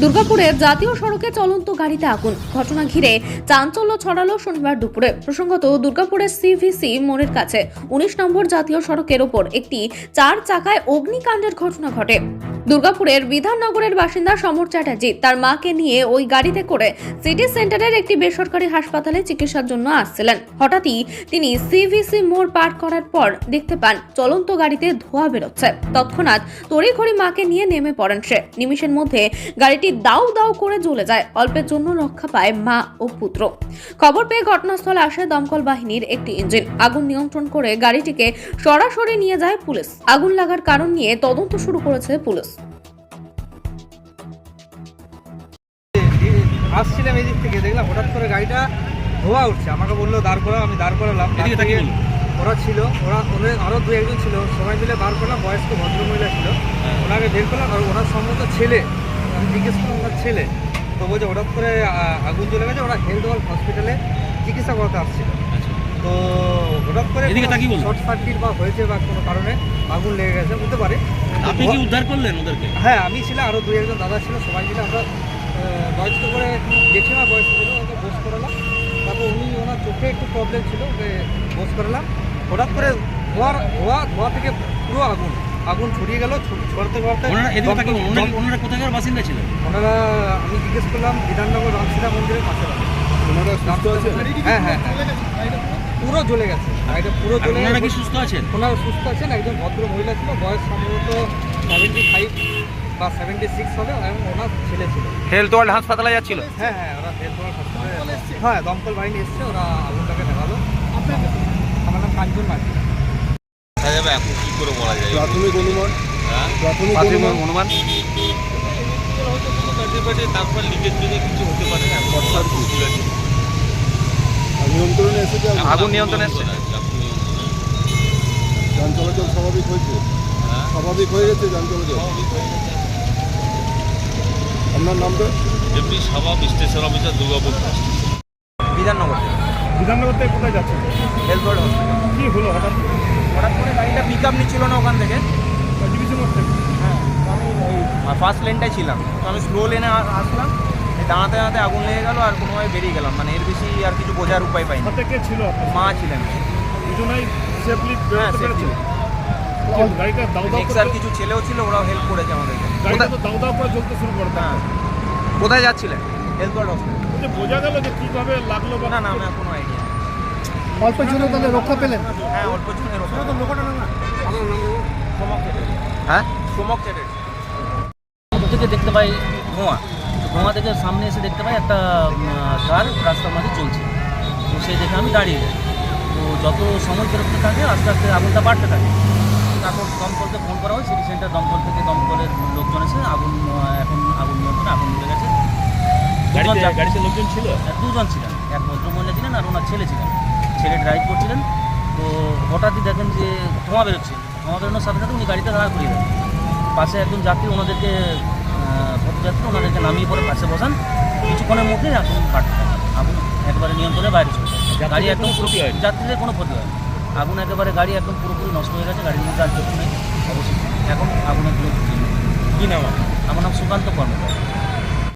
দুর্গাপুরের জাতীয় সড়কে চলন্ত গাড়িতে আগুন। ঘটনা ঘিরে চাঞ্চল্য ছড়ালো শনিবার দুপুরে। প্রসঙ্গত, দুর্গাপুরের সিভিসি মোড়ের কাছে উনিশ নম্বর জাতীয় সড়কের ওপর একটি চার চাকায় অগ্নিকাণ্ডের ঘটনা ঘটে। দুর্গাপুরের বিধাননগরের বাসিন্দা সমর চ্যাটার্জি তার মাকে নিয়ে ওই গাড়িতে করে সিটি সেন্টারের একটি বেসরকারি হাসপাতালে চিকিৎসার জন্য আসছিলেন। হঠাৎই তিনি সিভিসি মোড় পার করার পর দেখতে পান চলন্ত গাড়িতে ধোঁয়া বেরোচ্ছে। তৎক্ষণাৎ তড়িঘড়ি মাকে নিয়ে নেমে পড়েন সে। নিমিষের মধ্যে গাড়িটি দাউ দাউ করে জ্বলে যায়। অল্পের জন্য রক্ষা পায় মা ও পুত্র। খবর পেয়ে ঘটনাস্থলে আসে দমকল বাহিনীর একটি ইঞ্জিন। আগুন নিয়ন্ত্রণ করে গাড়িটিকে সরাসরি নিয়ে যায় পুলিশ। আগুন লাগার কারণ নিয়ে তদন্ত শুরু করেছে পুলিশ। আসছিলাম এই দিক থেকে দেখলাম হঠাৎ করে গাড়িটা ধোয়া উঠছে। আমাকে বলল দাঁড় করা আমি দাঁড় করালাম। ওরা ছিল ওরা ওদের আরও দু একজন ছিল সবাই মিলে বার করলাম বয়স্ক ভদ্রমহিলা ছিল। হ্যাঁ। ওনাকে বের করলাম আর ওনার সম্ভবত ছেলে। আমি জিজ্ঞেস করলাম ওনার ছেলে? তো বলছে হঠাৎ করে আগুন জ্বলে গেছে ওরা হেলথ ওয়ার্ল্ড হসপিটালে চিকিৎসা করাতে আসছিল। আচ্ছা। তো হঠাৎ করে শর্ট সার্কিট বা হয়েছে বা কোনো কারণে আগুন লেগে গেছে হতে পারে। আপনি কি উদ্ধার করলেন ওদেরকে? হ্যাঁ আমি ছিলাম আরও দুই একজন দাদা ছিল সবাই মিলে আমরা বয়স্ক করে জেঠিমা বয়স্ক ছিল ওকে বোস করালাম। তারপর উনি ওনার চোখে একটু প্রবলেম ছিল ওকে বোস করালাম। হঠাৎ করে ধোয়ার ধোয়া ধোয়া থেকে পুরো আগুন আগুন ছড়িয়ে গেল ছড়তে ছড়তে ওনারা কোথাকার বাসিন্দা ছিলেন? ওনারা আমি জিজ্ঞেস করলাম বিধাননগর রামসীতা মন্দিরের পাশে। হ্যাঁ হ্যাঁ হ্যাঁ। পুরো জ্বলে গেছে গাড়িটা পুরো জ্বলে ওনারা কি সুস্থ আছেন? ওনারা সুস্থ আছেন একজন ভদ্র মহিলা ছিল বয়স সম্ভবত সেভেন্টি ফাইভ বা সেভেন্টি সিক্স হবে এবং ওনার ছেলে ছিল। হেলথ ওয়ার্ল্ড হাসপাতালে যাচ্ছিল? হ্যাঁ হ্যাঁ ওরা হেলথ হ্যাঁ দমকল বাহিনী এসছে ওরা আগুনটাকে নেভালো। আমার নাম কাঞ্চন মাঝি। দেখা যাবে এখন কি করে বলা যায়। প্রাথমিক অনুমান? প্রাথমিক প্রাথমিক অনুমান? অনুমান? হয়তো কোনো কাজে বাজে তারপর কিছু হতে পারে নিয়ন্ত্রণে এসেছে আগুন? এসছে? যান চলাচল স্বাভাবিক হয়েছে? হ্যাঁ, স্বাভাবিক হয়ে গেছে যান চলাচল? স্বাভাবিক হয়ে গেছে। আপনার নামটা এমনি স্বভাব স্টেশন অফিসার দুর্গাপুর বিধাননগর বিধাননগর। থেকে কোথায় যাচ্ছে হেলথ ওয়ার্ল্ড হসপিটাল কি হলো হঠাৎ? হঠাৎ করে গাড়িটা পিক আপ নিচ্ছিল না ওখান থেকে। মোড় থেকে হ্যাঁ আমি ওই ফার্স্ট লেনটাই ছিলাম। তো আমি স্লো লেনে আসলাম। দাঁড়াতে দাঁড়াতে আগুন লেগে গেল আর কোনোভাবে বেরিয়ে গেলাম। মানে এর বেশি আর কিছু বোঝার উপায় পাইনি। কে ছিল? মা ছিলেন। দুজনাই সেফলি হ্যাঁ। পেরেছে গাড়িটা নেক্সার কিছু ছেলেও ছিল ওরাও হেল্প করেছে আমাদেরকে। গাড়িটা তো করে জ্বলতে শুরু করে হ্যাঁ। কোথায় যাচ্ছিলেন? হেলথ ওয়ার্ল্ড হসপিটাল বোঝা গেল যে কীভাবে লাগল বা না না আমার কোনো আইডিয়া ছিল তাহলে রক্ষা পেলেন? হ্যাঁ ওখানে চমক চ্যাটার্জি। হ্যাঁ? চমক চ্যাটার্জি। থেকে দেখতে পাই ধোঁয়া তো ধোঁয়া থেকে সামনে এসে দেখতে পাই একটা কার রাস্তার মাঝে চলছে। তো সেই দেখে আমি দাঁড়িয়ে যাই। তো যত সময় পেরোতে থাকে আস্তে আস্তে আগুনটা বাড়তে থাকে। তারপর দমকলকে ফোন করা হয় সিটি সেন্টার দমকল থেকে দমকলের লোকজন এসে আগুন এখন আগুন নিয়ন্ত্রণে আগুন নিভে গেছে। গাড়িতে লোকজন ছিল? হ্যাঁ, দুজন ছিলেন এক ভদ্রমহিলা ছিলেন আর ওনার ছেলে ছিলেন। ছেলে ড্রাইভ করছিলেন তো হঠাৎই দেখেন যে ধোঁয়া বেরোচ্ছে। ধোঁয়া বেরোনোর সাথে সাথে উনি গাড়িতে দাঁড়া করিয়ে দেন। পাশে একজন যাত্রী ওনাদেরকে পথযাত্রী ওনাদেরকে নামিয়ে পরে পাশে বসান। কিছুক্ষণের মধ্যে আগুন কাটতে আগুন একবারে নিয়ন্ত্রণে বাইরে চলে গাড়ি একদম? যাত্রীদের কোনো ক্ষতি হয় আগুন একেবারে গাড়ি একদম পুরোপুরি নষ্ট হয়ে গেছে গাড়ির মধ্যে আর কিছু নেই অবশ্যই। এখন আগুনের দূরে কী নাম আমার নাম সুকান্ত কর্মকার।